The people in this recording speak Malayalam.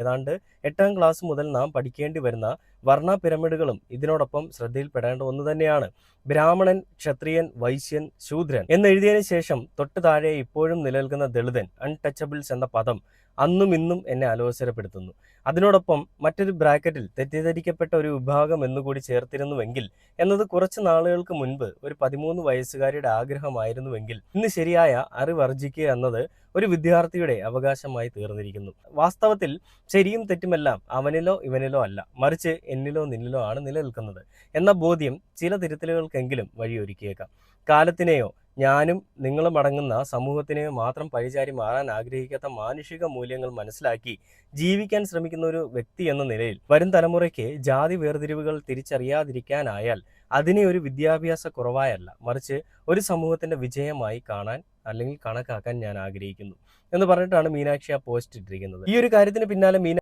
ഏതാണ്ട് എട്ടാം ക്ലാസ് മുതൽ നാം പഠിക്കേണ്ടി വരുന്ന വർണ പിരമിഡുകളും ഇതിനോടൊപ്പം ശ്രദ്ധയിൽപ്പെടേണ്ട ഒന്ന് തന്നെയാണ്. ബ്രാഹ്മണൻ ക്ഷത്രിയൻ വൈശ്യൻ ശൂദ്രൻ എന്നെഴുതിയതിനു ശേഷം തൊട്ട് താഴെ ഇപ്പോഴും നിലനിൽക്കുന്ന ദളിതൻ അൺടച്ചബിൾസ് എന്ന പദം അന്നും ഇന്നും എന്നെ അലോസരപ്പെടുത്തുന്നു. അതിനോടൊപ്പം മറ്റൊരു ബ്രാക്കറ്റിൽ തെറ്റിദ്ധരിക്കപ്പെട്ട ഒരു വിഭാഗം എന്നുകൂടി ചേർത്തിരുന്നുവെങ്കിൽ എന്നത് കുറച്ച് നാളുകൾക്ക് മുൻപ് ഒരു പതിമൂന്ന് വയസ്സുകാരിയുടെ ആഗ്രഹമായിരുന്നുവെങ്കിൽ ഇന്ന് ശരിയായ അറിവർജിക്കുക എന്നത് ഒരു വിദ്യാർത്ഥിയുടെ അവകാശമായി തീർന്നിരിക്കുന്നു. വാസ്തവത്തിൽ ശരിയും തെറ്റുമെല്ലാം അവനിലോ ഇവനിലോ അല്ല. മറിച്ച് എന്നിലോ നിന്നിലോ ആണ് നിലനിൽക്കുന്നത്. എന്ന ബോധ്യം ചില തിരുത്തലുകൾക്കെങ്കിലും വഴിയൊരുക്കിയേക്കാം. കാലത്തിനെയോ ഞാനും നിങ്ങളും അടങ്ങുന്ന സമൂഹത്തിനെയോ മാത്രം പഴിചാരി മാറാൻ ആഗ്രഹിക്കാത്ത മാനുഷിക മൂല്യങ്ങൾ മനസ്സിലാക്കി ജീവിക്കാൻ ശ്രമിക്കുന്ന ഒരു വ്യക്തി എന്ന നിലയിൽ വരും തലമുറയ്ക്ക് ജാതി വേർതിരിവുകൾ തിരിച്ചറിയാതിരിക്കാനായാൽ അതിനെ ഒരു വിദ്യാഭ്യാസ കുറവായല്ല. മറിച്ച് ഒരു സമൂഹത്തിന്റെ വിജയമായി കാണാൻ അല്ലെങ്കിൽ കണക്കാക്കാൻ ഞാൻ ആഗ്രഹിക്കുന്നു. എന്ന് പറഞ്ഞിട്ടാണ് മീനാക്ഷി ആ പോസ്റ്റ് ഇട്ടിരിക്കുന്നത്. ഈ ഒരു കാര്യത്തിന് പിന്നാലെ മീന